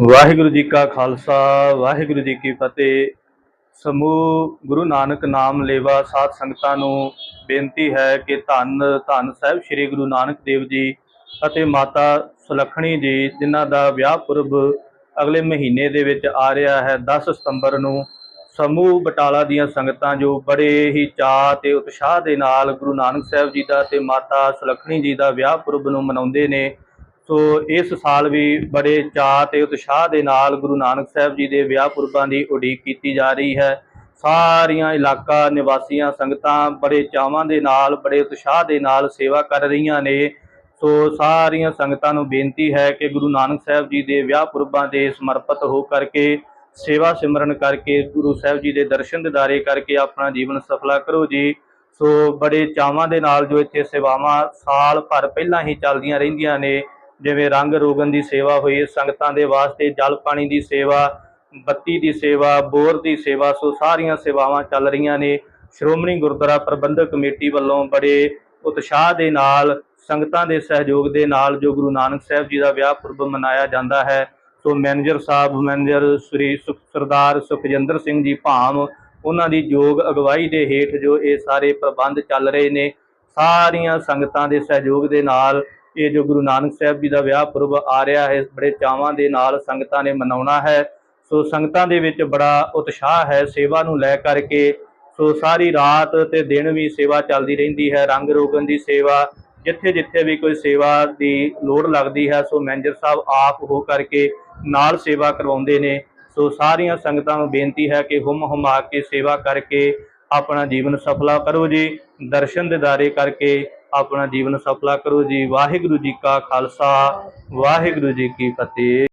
ਵਾਹਿਗੁਰੂ ਜੀ ਕਾ ਖਾਲਸਾ, ਵਾਹਿਗੁਰੂ ਜੀ ਕੀ ਫਤਿਹ। ਸਮੂਹ ਗੁਰੂ ਨਾਨਕ ਨਾਮ ਲੇਵਾ ਸਾਧ ਸੰਗਤਾਂ ਨੂੰ ਬੇਨਤੀ ਹੈ ਕਿ ਧੰਨ ਧੰਨ ਸਾਹਿਬ ਸ੍ਰੀ ਗੁਰੂ ਨਾਨਕ ਦੇਵ ਜੀ ਅਤੇ ਮਾਤਾ ਸੁਲੱਖਣੀ ਜੀ, ਜਿਨ੍ਹਾਂ ਦਾ ਵਿਆਹ ਪੁਰਬ ਅਗਲੇ ਮਹੀਨੇ ਦੇ ਵਿੱਚ ਆ ਰਿਹਾ ਹੈ 10 ਸਤੰਬਰ ਨੂੰ ਸਮੂਹ ਬਟਾਲਾ ਦੀਆਂ ਸੰਗਤਾਂ ਜੋ ਬੜੇ ਹੀ ਚਾਅ ਤੇ ਉਤਸ਼ਾਹ ਦੇ ਨਾਲ ਗੁਰੂ ਨਾਨਕ ਸਾਹਿਬ ਜੀ ਦਾ ਤੇ ਮਾਤਾ ਸੁਲੱਖਣੀ ਜੀ ਦਾ ਵਿਆਹ ਪੁਰਬ ਨੂੰ ਮਨਾਉਂਦੇ ਨੇ ਸੋ ਇਸ ਸਾਲ ਵੀ ਬੜੇ ਚਾਅ ਤੇ ਉਤਸ਼ਾਹ ਦੇ ਨਾਲ ਗੁਰੂ ਨਾਨਕ ਸਾਹਿਬ ਜੀ ਦੇ ਵਿਆਹ ਪੁਰਬਾਂ ਦੀ ਉਡੀਕ ਕੀਤੀ ਜਾ ਰਹੀ ਹੈ। ਸਾਰੀਆਂ ਇਲਾਕਾ ਨਿਵਾਸੀਆਂ ਸੰਗਤਾਂ ਬੜੇ ਚਾਵਾਂ ਦੇ ਨਾਲ, ਬੜੇ ਉਤਸ਼ਾਹ ਦੇ ਨਾਲ ਸੇਵਾ ਕਰ ਰਹੀਆਂ ਨੇ। ਸੋ ਸਾਰੀਆਂ ਸੰਗਤਾਂ ਨੂੰ ਬੇਨਤੀ ਹੈ ਕਿ ਗੁਰੂ ਨਾਨਕ ਸਾਹਿਬ ਜੀ ਦੇ ਵਿਆਹ ਪੁਰਬਾਂ ਦੇ ਸਮਰਪਿਤ ਹੋ ਕਰਕੇ, ਸੇਵਾ ਸਿਮਰਨ ਕਰਕੇ, ਗੁਰੂ ਸਾਹਿਬ ਜੀ ਦੇ ਦਰਸ਼ਨ ਦਿਦਾਰੇ ਕਰਕੇ ਆਪਣਾ ਜੀਵਨ ਸਫਲਾ ਕਰੋ ਜੀ। ਸੋ ਬੜੇ ਚਾਵਾਂ ਦੇ ਨਾਲ ਜੋ ਇੱਥੇ ਸੇਵਾਵਾਂ ਸਾਲ ਭਰ ਪਹਿਲਾਂ ਹੀ ਚੱਲਦੀਆਂ ਰਹਿੰਦੀਆਂ ਨੇ ਜਿਵੇਂ ਰੰਗ ਰੋਗਨ ਦੀ ਸੇਵਾ ਹੋਈ, ਸੰਗਤਾਂ ਦੇ ਵਾਸਤੇ ਜਲ ਪਾਣੀ ਦੀ ਸੇਵਾ, ਬੱਤੀ ਦੀ ਸੇਵਾ, ਬੋਰ ਦੀ ਸੇਵਾ, ਸੋ ਸਾਰੀਆਂ ਸੇਵਾਵਾਂ ਚੱਲ ਰਹੀਆਂ ਨੇ। ਸ਼੍ਰੋਮਣੀ ਗੁਰਦੁਆਰਾ ਪ੍ਰਬੰਧਕ ਕਮੇਟੀ ਵੱਲੋਂ ਬੜੇ ਉਤਸ਼ਾਹ ਦੇ ਨਾਲ, ਸੰਗਤਾਂ ਦੇ ਸਹਿਯੋਗ ਦੇ ਨਾਲ ਜੋ ਗੁਰੂ ਨਾਨਕ ਸਾਹਿਬ ਜੀ ਦਾ ਵਿਆਹ ਪੁਰਬ ਮਨਾਇਆ ਜਾਂਦਾ ਹੈ, ਸੋ ਮੈਨੇਜਰ ਸਾਹਿਬ, ਮੈਨੇਜਰ ਸ੍ਰੀ ਸੁਖ, ਸਰਦਾਰ ਸੁਖਜਿੰਦਰ ਸਿੰਘ ਜੀ ਭਾਮ ਉਹਨਾਂ ਦੀ ਯੋਗ ਅਗਵਾਈ ਦੇ ਹੇਠ ਜੋ ਇਹ ਸਾਰੇ ਪ੍ਰਬੰਧ ਚੱਲ ਰਹੇ ਨੇ, ਸਾਰੀਆਂ ਸੰਗਤਾਂ ਦੇ ਸਹਿਯੋਗ ਦੇ ਨਾਲ ਇਹ ਜੋ ਗੁਰੂ ਨਾਨਕ ਸਾਹਿਬ ਜੀ ਦਾ ਵਿਆਹ ਪੁਰਬ ਆ ਰਿਹਾ ਹੈ, ਬੜੇ ਚਾਵਾਂ ਦੇ ਨਾਲ ਸੰਗਤਾਂ ਨੇ ਮਨਾਉਣਾ ਹੈ। ਸੋ ਸੰਗਤਾਂ ਦੇ ਵਿੱਚ ਬੜਾ ਉਤਸ਼ਾਹ ਹੈ, ਸੇਵਾ ਨੂੰ ਲੈ ਕਰਕੇ। ਸੋ ਸਾਰੀ ਰਾਤ ਤੇ ਦਿਨ ਵੀ ਸੇਵਾ ਚੱਲਦੀ ਰਹਿੰਦੀ ਹੈ, ਰੰਗ ਰੋਗਨ ਦੀ ਸੇਵਾ ਜਿੱਥੇ ਜਿੱਥੇ ਵੀ ਕੋਈ ਸੇਵਾ ਦੀ ਲੋੜ ਲੱਗਦੀ ਹੈ, ਸੋ ਮੈਨੇਜਰ ਸਾਹਿਬ ਆਪ ਹੋ ਕਰਕੇ ਨਾਲ ਸੇਵਾ ਕਰਵਾਉਂਦੇ ਨੇ। ਸੋ ਸਾਰੀਆਂ ਸੰਗਤਾਂ ਨੂੰ ਬੇਨਤੀ ਹੈ ਕਿ ਹੁਮ ਹੁਮਾ ਕੇ ਸੇਵਾ ਕਰਕੇ ਆਪਣਾ ਜੀਵਨ ਸਫਲਾ ਕਰੋ ਜੀ, ਦਰਸ਼ਨ ਦਿਦਾਰੇ ਕਰਕੇ ਆਪਣਾ ਜੀਵਨ ਸਫਲਾ ਕਰੋ ਜੀ। ਵਾਹਿਗੁਰੂ ਜੀ ਕਾ ਖਾਲਸਾ ਵਾਹਿਗੁਰੂ ਜੀ ਕੀ ਫਤਿਹ।